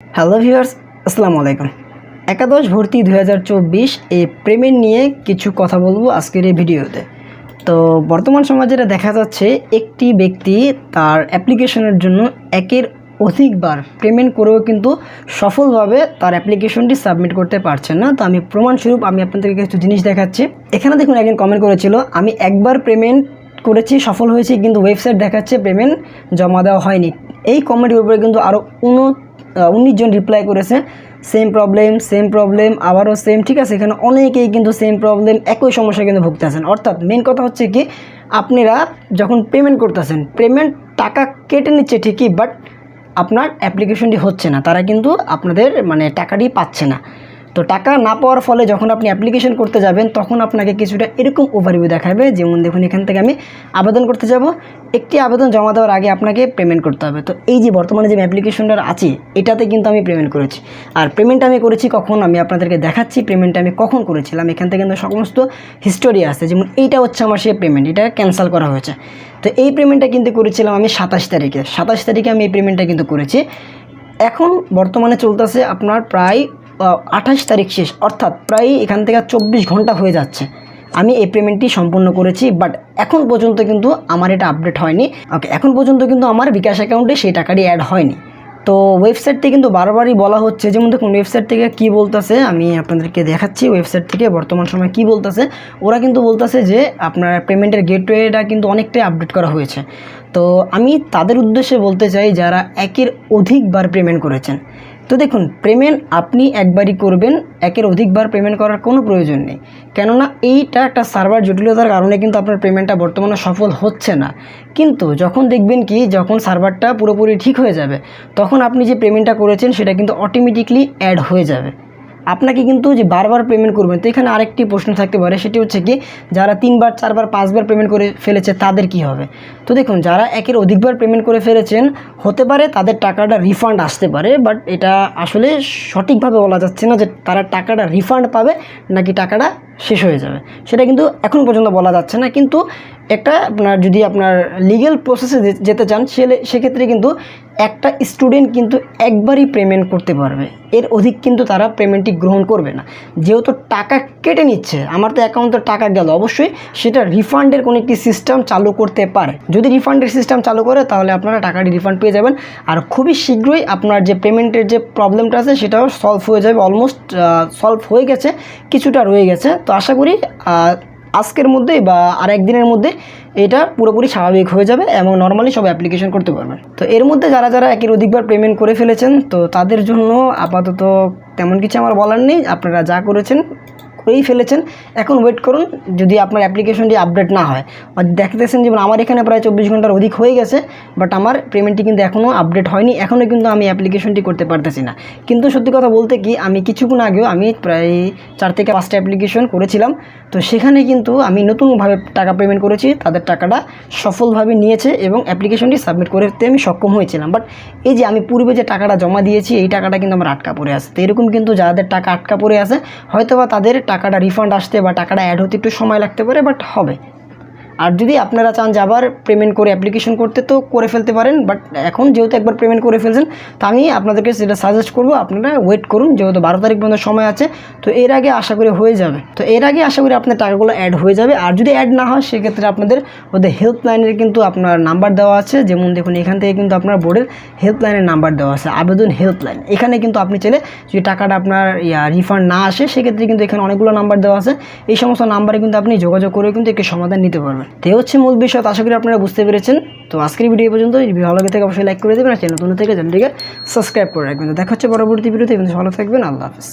Hello viewers আসসালামু আলাইকুম। একাদশ ভর্তি দু এই প্রেমের নিয়ে কিছু কথা বলব আজকের এই ভিডিওতে। তো বর্তমান সমাজে দেখা যাচ্ছে, একটি ব্যক্তি তার অ্যাপ্লিকেশনের জন্য একের অধিকবার পেমেন্ট করেও কিন্তু সফলভাবে তার অ্যাপ্লিকেশনটি সাবমিট করতে পারছেন না। তো আমি প্রমাণস্বরূপ আমি আপনাদেরকে কিছু জিনিস দেখাচ্ছি। এখানে দেখুন একজন কমেন্ট করেছিল, আমি একবার পেমেন্ট করেছি, সফল হয়েছি, কিন্তু ওয়েবসাইট দেখাচ্ছে পেমেন্ট জমা দেওয়া হয়নি। এই কমেন্টের উপরে কিন্তু আরও উন উনিশ জন রিপ্লাই করেছে। সেম প্রবলেম সেম প্রবলেম আবারও সেম ঠিক আছে? এখানে অনেকেই কিন্তু সেম প্রবলেম একই সমস্যা কিন্তু ভুগতেছেন অর্থাৎ মেন কথা হচ্ছে কি, আপনারা যখন পেমেন্ট করতেছেন পেমেন্ট টাকা কেটে নিচ্ছে ঠিকই বাট আপনার অ্যাপ্লিকেশনটি হচ্ছে না। তারা কিন্তু আপনাদের মানে টাকাটি পাচ্ছে না। তো টাকা না পাওয়ার ফলে যখন আপনি অ্যাপ্লিকেশন করতে যাবেন, তখন আপনাকে কিছুটা এরকম ওভারভিউ দেখাবে, যেমন দেখুন এখান থেকে আমি আবেদন করতে যাব। একটি আবেদন জমা দেওয়ার আগে আপনাকে পেমেন্ট করতে হবে। তো এই যে বর্তমানে যে অ্যাপ্লিকেশনটা আছে, এটাতে কিন্তু আমি পেমেন্ট করেছি। আর পেমেন্ট আমি করেছি কখন? আমি আপনাদেরকে দেখাচ্ছি পেমেন্টটা আমি কখন করেছিলাম। এখান থেকে কিন্তু সমস্ত হিস্টোরি আছে যেমন এইটা হচ্ছে আমার সেই পেমেন্ট এটা ক্যান্সেল করা হয়েছে। তো এই পেমেন্টটা কিন্তু করেছিলাম আমি সাতাশ তারিখে। সাতাশ তারিখে আমি এই পেমেন্টটা কিন্তু করেছি। এখন বর্তমানে চলতেছে আপনার প্রায় আঠাশ তারিখ শেষ, অর্থাৎ প্রায় এখান থেকে চব্বিশ ঘণ্টা হয়ে যাচ্ছে। আমি এই পেমেন্টটি সম্পূর্ণ করেছি বাট এখন পর্যন্ত কিন্তু আমার এটা আপডেট হয়নি। ওকে এখন পর্যন্ত কিন্তু আমার বিকাশ অ্যাকাউন্টে সেই টাকাটি অ্যাড হয়নি। তো ওয়েবসাইট থেকে কিন্তু বারবারই বলা হচ্ছে, যেমন দেখুন ওয়েবসাইট থেকে কি বলতেছে, আমি আপনাদেরকে দেখাচ্ছি ওয়েবসাইট থেকে বর্তমান সময় কি বলতেছে। ওরা কিন্তু বলতেছে যে আপনার পেমেন্টের গেটওয়েটা কিন্তু অনেকটাই আপডেট করা হয়েছে। তো আমি তাদের উদ্দেশ্যে বলতে চাই যারা একের অধিকবার পেমেন্ট করেছেন। তো দেখুন, পেমেন্ট আপনি একবারই করবেন, একের অধিকবার পেমেন্ট করার কোনো প্রয়োজন নেই। কেননা এইটা একটা সার্ভার জটিলতার কারণে কিন্তু আপনার পেমেন্টটা বর্তমানে সফল হচ্ছে না। কিন্তু যখন দেখবেন কি, যখন সার্ভারটা পুরোপুরি ঠিক হয়ে যাবে, তখন আপনি যে পেমেন্টটা করেছেন, সেটা কিন্তু অটোমেটিকলি অ্যাড হয়ে যাবে। আপনাকে কিন্তু যে বারবার পেমেন্ট করবেন তো এখানে আরেকটি প্রশ্ন থাকতে পারে, সেটি হচ্ছে কি, যারা তিনবার, চারবার, পাঁচবার পেমেন্ট করে ফেলেছে, তাদের কি হবে? তো দেখুন, যারা একের অধিকবার পেমেন্ট করে ফেলেছেন, হতে পারে তাদের টাকাটা রিফান্ড আসতে পারে বাট এটা আসলে সঠিকভাবে বলা যাচ্ছে না যে তারা টাকাটা রিফান্ড পাবে, নাকি টাকাটা শেষ হয়ে যাবে। সেটা কিন্তু এখন পর্যন্ত বলা যাচ্ছে না। কিন্তু একটা আপনার যদি আপনার লিগেল প্রসেসে যেতে চান সেক্ষেত্রে কিন্তু একটা স্টুডেন্ট কিন্তু একবারই পেমেন্ট করতে পারবে। এর অধিক কিন্তু তারা পেমেন্টটি গ্রহণ করবে না। যেহেতু টাকা কেটে নিচ্ছে, আমার তো অ্যাকাউন্টে টাকা গেল, অবশ্যই সেটা রিফান্ডের কোনো একটি সিস্টেম চালু করতে পারে। যদি রিফান্ডের সিস্টেম চালু করে, তাহলে আপনারা টাকাটি রিফান্ড পেয়ে যাবেন। আর খুবই শীঘ্রই আপনার যে পেমেন্টের যে প্রবলেমটা আছে, সেটাও সলভ হয়ে যাবে। অলমোস্ট সলভ হয়ে গেছে, কিছুটা রয়ে গেছে। তো আশা করি আজকের মধ্যে বা আর একদিনের মধ্যে এটা পুরোপুরি স্বাভাবিক হয়ে যাবে এবং নর্মালি সব অ্যাপ্লিকেশন করতে পারবেন তো এর মধ্যে যারা যারা একের অধিকবার পেমেন্ট করে ফেলেছেন, তো তাদের জন্য আপাতত তেমন কিছু আমার বলার নেই। আপনারা যা করেছেন করেই ফেলেছেন। এখন ওয়েট করুন, যদি আপনার অ্যাপ্লিকেশনটি আপডেট না হয়। দেখতেছেন যেমন আমার এখানে প্রায় চব্বিশ ঘণ্টার অধিক হয়ে গেছে বাট আমার পেমেন্টটি কিন্তু এখনও আপডেট হয়নি। এখনও কিন্তু আমি অ্যাপ্লিকেশনটি করতে পারতেছি না। কিন্তু সত্যি কথা বলতে কি, আমি কিছুক্ষণ আগেও আমি প্রায় চার থেকে পাঁচটা অ্যাপ্লিকেশন করেছিলাম। তো সেখানে কিন্তু আমি নতুনভাবে টাকা পেমেন্ট করেছি, তাদের টাকাটা সফলভাবে নিয়েছে এবং অ্যাপ্লিকেশনটি সাবমিট করতে আমি সক্ষম হয়েছিলাম। বাট এই যে, আমি পূর্বে যে টাকাটা জমা দিয়েছি, এই টাকাটা কিন্তু আমার আটকা পড়ে আছে। তো এরকম কিন্তু যাদের টাকা আটকা পড়ে আছে হয়তো বা তাদের টাকাটা রিফান্ড আসতে বা টাকাটা অ্যাড হতে একটু সময় লাগতে পারে বাট হবে। আর যদি আপনারা চান যে আবার পেমেন্ট করে অ্যাপ্লিকেশন করতে, তো করে ফেলতে পারেন। বাট এখন যেহেতু একবার পেমেন্ট করে ফেলছেন, তো আমি আপনাদেরকে সেটা সাজেস্ট করব, আপনারা ওয়েট করুন, যেহেতু বারো তারিখ পর্যন্ত সময় আছে, তো এর আগে আশা করি হয়ে যাবে। তো এর আগে আশা করি আপনার টাকাগুলো অ্যাড হয়ে যাবে। আর যদি অ্যাড না হয়, সেক্ষেত্রে আপনাদের ওদের হেল্পলাইনের কিন্তু আপনার নাম্বার দেওয়া আছে। যেমন দেখুন, এখান থেকে কিন্তু আপনার বোর্ডের হেল্পলাইনের নাম্বার দেওয়া আছে, আবেদন হেল্পলাইন এখানে কিন্তু আপনি চাইলে যদি টাকাটা আপনার রিফান্ড না আসে, সেক্ষেত্রে কিন্তু এখানে অনেকগুলো নাম্বার দেওয়া আছে। এই সমস্ত নাম্বারে কিন্তু আপনি যোগাযোগ করে কিন্তু একটি সমাধান নিতে পারবেন। তো হচ্ছে মূল বিষয় আশা করি আপনারা বুঝতে পেরেছেন। তো আজকের ভিডিও পর্যন্ত ভালো লাগে থেকে, অবশ্যই লাইক করে দেবেন। আর চ্যানেল নতুন থেকে চ্যানেলটিকে সাবস্ক্রাইব করে রাখবেন। দেখা হচ্ছে পরবর্তী ভিডিওতে। ভালো থাকবেন। আল্লাহ হাফিজ।